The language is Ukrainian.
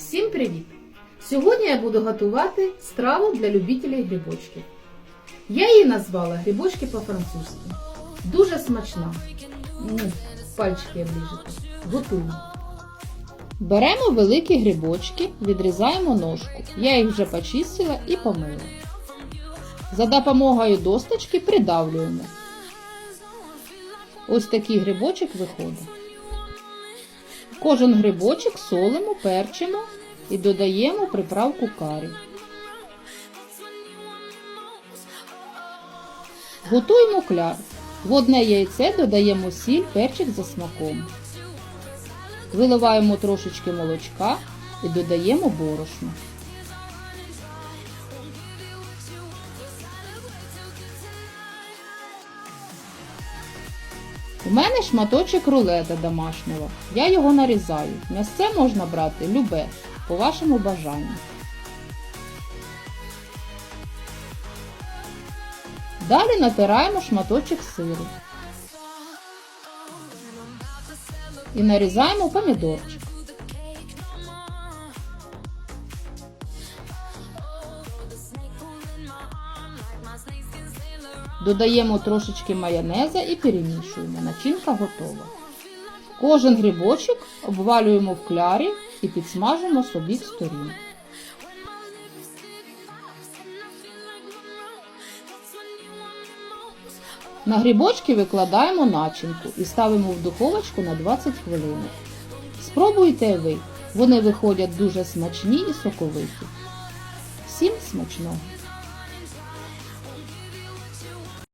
Всім привіт! Сьогодні я буду готувати страву для любителів грибочків. Я її назвала грибочки по-французьки. Дуже смачна. М, Пальчики оближете. Готуємо. Беремо великі грибочки, відрізаємо ножку. Я їх вже почистила і помила. За допомогою досточки придавлюємо. Ось такий грибочок виходить. Кожен грибочок солимо, перчимо і додаємо приправку карі. Готуємо кляр. В одне яйце додаємо сіль, перчик за смаком. Виливаємо трошечки молочка і додаємо борошно. У мене шматочок рулета домашнього. Я його нарізаю. М'ясце можна брати любе, по вашому бажанню. Далі натираємо шматочок сиру. І нарізаємо помідорчик. Додаємо трошечки майонеза і перемішуємо. Начинка готова. Кожен грибочок обвалюємо в клярі і підсмажимо з обох сторін. На грибочки викладаємо начинку і ставимо в духовочку на 20 хвилин. Спробуйте ви, вони виходять дуже смачні і соковиті. Всім смачного!